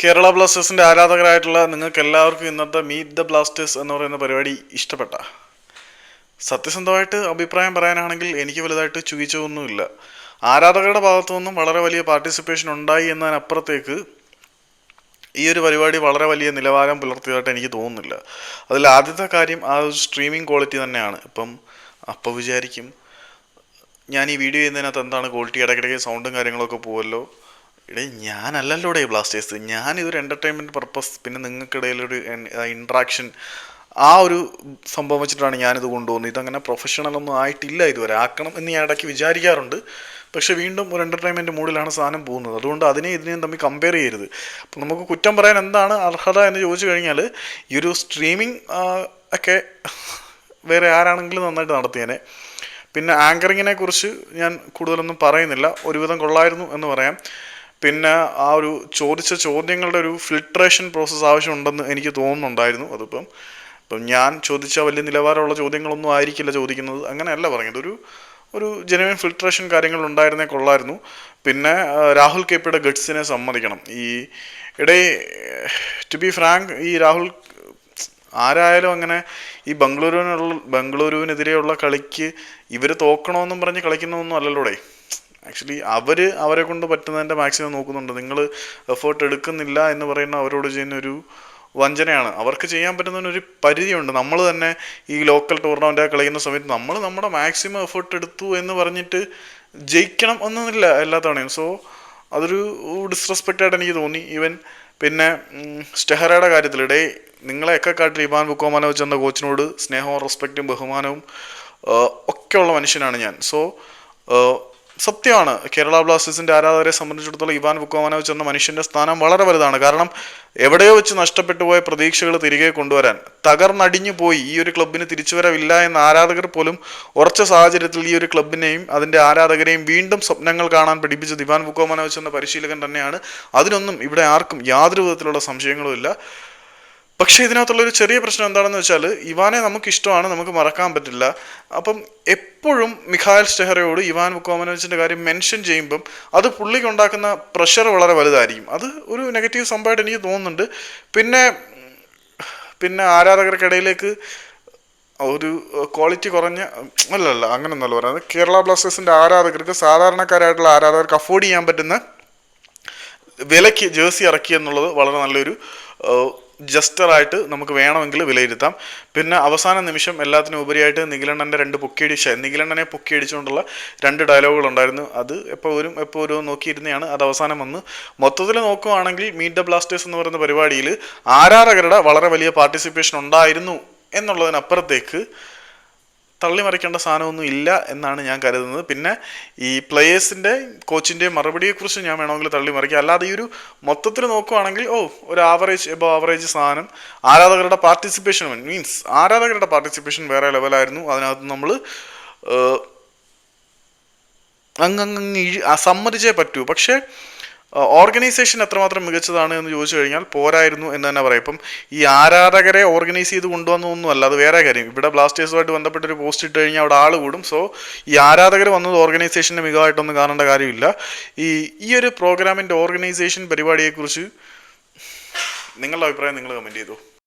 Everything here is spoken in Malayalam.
കേരള ബ്ലാസ്റ്റേഴ്സിന്റെ ആരാധകരായിട്ടുള്ള നിങ്ങൾക്ക് എല്ലാവർക്കും ഇന്നത്തെ മീറ്റ് ദ ബ്ലാസ്റ്റേഴ്സ് എന്ന് പറയുന്ന പരിപാടി ഇഷ്ടപ്പെട്ട. സത്യസന്ധമായിട്ട് അഭിപ്രായം പറയാനാണെങ്കിൽ എനിക്ക് വലുതായിട്ട് ചുകിച്ചൊന്നുമില്ല ആരാധകരുടെ ഭാഗത്തു നിന്നും വളരെ വലിയ പാർട്ടിസിപ്പേഷൻ ഉണ്ടായി എന്നതിനപ്പുറത്തേക്ക് ഈ ഒരു പരിപാടി വളരെ വലിയ നിലവാരം പുലർത്തിയതായിട്ട് എനിക്ക് തോന്നുന്നില്ല. അതിൽ ആദ്യത്തെ കാര്യം ആ ഒരു സ്ട്രീമിംഗ് ക്വാളിറ്റി തന്നെയാണ്. ഇപ്പം അപ്പോൾ വിചാരിക്കും ഞാൻ ഈ വീഡിയോ ചെയ്യുന്നതിനകത്ത് എന്താണ് ക്വാളിറ്റി ഇടയ്ക്കിടയ്ക്ക് സൗണ്ടും കാര്യങ്ങളൊക്കെ പോവല്ലോ. ഇടേ ഞാനല്ലല്ലോ ഇവിടെ ബ്ലാസ്റ്റേഴ്സ് ഞാൻ ഇതൊരു എന്റർടൈൻമെന്റ് പർപ്പസ് പിന്നെ നിങ്ങൾക്കിടയിലൊരു ഇൻട്രാക്ഷൻ ആ ഒരു സംഭവം വെച്ചിട്ടാണ് ഞാനിത് കൊണ്ടുപോകുന്നത്. ഇതങ്ങനെ പ്രൊഫഷണൽ ഒന്നും ആയിട്ടില്ല ഇതുവരെ. ആക്കണം എന്ന് ഞാൻ ഇടയ്ക്ക് വിചാരിക്കാറുണ്ട്. പക്ഷേ വീണ്ടും ഒരു എന്റർടൈൻമെന്റ് മൂഡിലാണ് സാധനം പോകുന്നത്. അതുകൊണ്ട് അതിനെ ഇതിനെയും തമ്മിൽ കമ്പയർ ചെയ്യരുത്. അപ്പം നമുക്ക് കുറ്റം പറയാൻ എന്താണ് അർഹത എന്ന് ചോദിച്ചു കഴിഞ്ഞാൽ ഈ ഒരു സ്ട്രീമിംഗ് ഒക്കെ വേറെ ആരാണെങ്കിലും നന്നായിട്ട് നടത്തിയേനെ. പിന്നെ ആങ്കറിങ്ങിനെ കുറിച്ച് ഞാൻ കൂടുതലൊന്നും പറയുന്നില്ല. ഒരുവിധം കൊള്ളായിരുന്നു എന്ന് പറയാം. പിന്നെ ആ ഒരു ചോദിച്ച ചോദ്യങ്ങളുടെ ഒരു ഫിൽട്രേഷൻ പ്രോസസ്സ് ആവശ്യമുണ്ടെന്ന് എനിക്ക് തോന്നുന്നുണ്ടായിരുന്നു അതിപ്പം. ഇപ്പം ഞാൻ ചോദിച്ച വലിയ നിലവാരമുള്ള ചോദ്യങ്ങളൊന്നും ആയിരിക്കില്ല ചോദിക്കുന്നത്. അങ്ങനെയല്ല പറഞ്ഞത്. ഒരു ഒരു ജെനുവൻ ഫിൽട്രേഷൻ കാര്യങ്ങൾ ഉണ്ടായിരുന്നേ കൊള്ളായിരുന്നു. പിന്നെ രാഹുൽ കെ പിയുടെ ഗഡ്സിനെ സമ്മതിക്കണം. ഈ ഇടേ ടു ബി ഫ്രാങ്ക് ഈ രാഹുൽ ആരായാലും അങ്ങനെ ഈ ബംഗളൂരുവിനുള്ള ബംഗളൂരുവിനെതിരെയുള്ള കളിക്ക് ഇവർ തോക്കണമെന്നും പറഞ്ഞ് കളിക്കുന്നതൊന്നും അല്ലല്ലോടെ? ആക്ച്വലി അവർ അവരെ കൊണ്ട് പറ്റുന്നതിന്റെ മാക്സിമം നോക്കുന്നുണ്ട്. നിങ്ങൾ എഫേർട്ട് എടുക്കുന്നില്ല എന്ന് പറയുന്ന അവരോട് ചെയ്യുന്ന ഒരു വഞ്ചനയാണ്. അവർക്ക് ചെയ്യാൻ പറ്റുന്ന ഒരു പരിധിയുണ്ട്. നമ്മൾ തന്നെ ഈ ലോക്കൽ ടൂർണമെന്റ് കളിക്കുന്ന സമയത്ത് നമ്മൾ നമ്മുടെ മാക്സിമം എഫേർട്ട് എടുത്തു എന്ന് പറഞ്ഞിട്ട് ജയിക്കണം എന്നൊന്നുമില്ല എല്ലാ തവണയും. സോ അതൊരു ഡിസ്റെസ്പെക്റ്റായിട്ട് എനിക്ക് തോന്നി. ഈവൻ പിന്നെ സ്റ്റെഹറയുടെ കാര്യത്തിൽ. ഇടേ നിങ്ങളെയൊക്കെ കാട്ടിൽ ഇബാൻ ബുക്കോമാനോ എന്ന കോച്ചിനോട് സ്നേഹവും റെസ്പെക്റ്റും ബഹുമാനവും ഒക്കെയുള്ള മനുഷ്യനാണ് ഞാൻ. സോ സത്യമാണ്. കേരള ബ്ലാസ്റ്റേഴ്സിന്റെ ആരാധകരെ സംബന്ധിച്ചിടത്തോളം ഇവാൻ ബുക്കോമാനോവിച്ച് എന്ന മനുഷ്യന്റെ സ്ഥാനം വളരെ വലുതാണ്. കാരണം എവിടെയോ വെച്ച് നഷ്ടപ്പെട്ടു പോയ പ്രതീക്ഷകൾ തിരികെ കൊണ്ടുവരാൻ. തകർന്നടിഞ്ഞു പോയി ഈ ഒരു ക്ലബിന് തിരിച്ചുവരവില്ല എന്ന ആരാധകർ പോലും ഉറച്ച സാഹചര്യത്തിൽ ഈ ഒരു ക്ലബിനെയും അതിന്റെ ആരാധകരെയും വീണ്ടും സ്വപ്നങ്ങൾ കാണാൻ പഠിപ്പിച്ചത് ഇവാൻ ബുക്കോമാനോവിച്ച് എന്ന പരിശീലകൻ തന്നെയാണ്. അതിനൊന്നും ഇവിടെ ആർക്കും യാതൊരു വിധത്തിലുള്ള സംശയങ്ങളും ഇല്ല. പക്ഷേ ഇതിനകത്തുള്ള ഒരു ചെറിയ പ്രശ്നം എന്താണെന്ന് വെച്ചാൽ ഇവാനെ നമുക്ക് ഇഷ്ടമാണ് നമുക്ക് മറക്കാൻ പറ്റില്ല. അപ്പം എപ്പോഴും മിഖായൽ സ്റ്റെഹറയോട് ഇവാൻ മുക്കോമനോവിച്ചിന്റെ കാര്യം മെൻഷൻ ചെയ്യുമ്പം അത് പുള്ളിക്ക് ഉണ്ടാക്കുന്ന പ്രഷർ വളരെ വലുതായിരിക്കും. അത് ഒരു നെഗറ്റീവ് സംഭവമായിട്ട് എനിക്ക് തോന്നുന്നുണ്ട്. പിന്നെ പിന്നെ ആരാധകർക്കിടയിലേക്ക് ഒരു ക്വാളിറ്റി കുറഞ്ഞ അല്ലല്ല അങ്ങനെയൊന്നല്ല പറയുന്നത്. കേരള ബ്ലാസ്റ്റേഴ്സിന്റെ ആരാധകർക്ക് സാധാരണക്കാരായിട്ടുള്ള ആരാധകർക്ക് അഫോർഡ് ചെയ്യാൻ പറ്റുന്ന വിലയ്ക്ക് ജേഴ്സി ഇറക്കി എന്നുള്ളത് വളരെ നല്ലൊരു ജസ്റ്ററായിട്ട് നമുക്ക് വേണമെങ്കിൽ വിലയിരുത്താം. പിന്നെ അവസാന നിമിഷം എല്ലാത്തിനും ഉപരിയായിട്ട് നിഖിലണ്ണന്റെ രണ്ട് പൊക്കിയടിച്ച നിഖിലണ്ണനെ പൊക്കിയടിച്ചുകൊണ്ടുള്ള രണ്ട് ഡയലോഗുകൾ ഉണ്ടായിരുന്നു. അത് എപ്പോഴും എപ്പോഴും നോക്കിയിരുന്നതാണ് അത് അവസാനം വന്ന് മൊത്തത്തിൽ നോക്കുകയാണെങ്കിൽ മീറ്റ് ദ ബ്ലാസ്റ്റേഴ്സ് എന്ന് പറയുന്ന പരിപാടിയിൽ ആരാധകരുടെ വളരെ വലിയ പാർട്ടിസിപ്പേഷൻ ഉണ്ടായിരുന്നു എന്നുള്ളതിനപ്പുറത്തേക്ക് തള്ളിമറിക്കേണ്ട സാധനമൊന്നും ഇല്ല എന്നാണ് ഞാൻ കരുതുന്നത്. പിന്നെ ഈ പ്ലേയേഴ്സിന്റെ കോച്ചിന്റെയും മറുപടിയെക്കുറിച്ച് ഞാൻ വേണമെങ്കിൽ തള്ളിമറിക്കുക അല്ലാതെ ഈ ഒരു മൊത്തത്തിൽ നോക്കുവാണെങ്കിൽ ഓ ഒരു ആവറേജ് എബോ ആവറേജ് സാധനം ആരാധകരുടെ പാർട്ടിസിപ്പേഷൻ മീൻസ് ആരാധകരുടെ പാർട്ടിസിപ്പേഷൻ വേറെ ലെവലായിരുന്നു അതിനകത്ത് നമ്മൾ ആ, സമ്മതിച്ചേ പറ്റൂ. പക്ഷേ ഓർഗനൈസേഷൻ എത്രമാത്രം മികച്ചതാണ് എന്ന് ചോദിച്ചു കഴിഞ്ഞാൽ പോരായിരുന്നു എന്ന് തന്നെ പറയാം. ഇപ്പം ഈ ആരാധകരെ ഓർഗനൈസ് ചെയ്ത് കൊണ്ടുവന്നൊന്നുമല്ല അത് വേറെ കാര്യം. ഇവിടെ ബ്ലാസ്റ്റേഴ്സുമായിട്ട് ബന്ധപ്പെട്ട ഒരു പോസ്റ്റ് ഇട്ട് കഴിഞ്ഞാൽ അവിടെ ആൾ കൂടും. സോ ഈ ആരാധകർ വന്നത് ഓർഗനൈസേഷന്റെ മികവായിട്ടൊന്നും കാണേണ്ട കാര്യമില്ല. ഈ ഈ ഒരു പ്രോഗ്രാമിന്റെ ഓർഗനൈസേഷൻ പരിപാടിയെക്കുറിച്ച് നിങ്ങളുടെ അഭിപ്രായം നിങ്ങൾ കമന്റ് ചെയ്തു?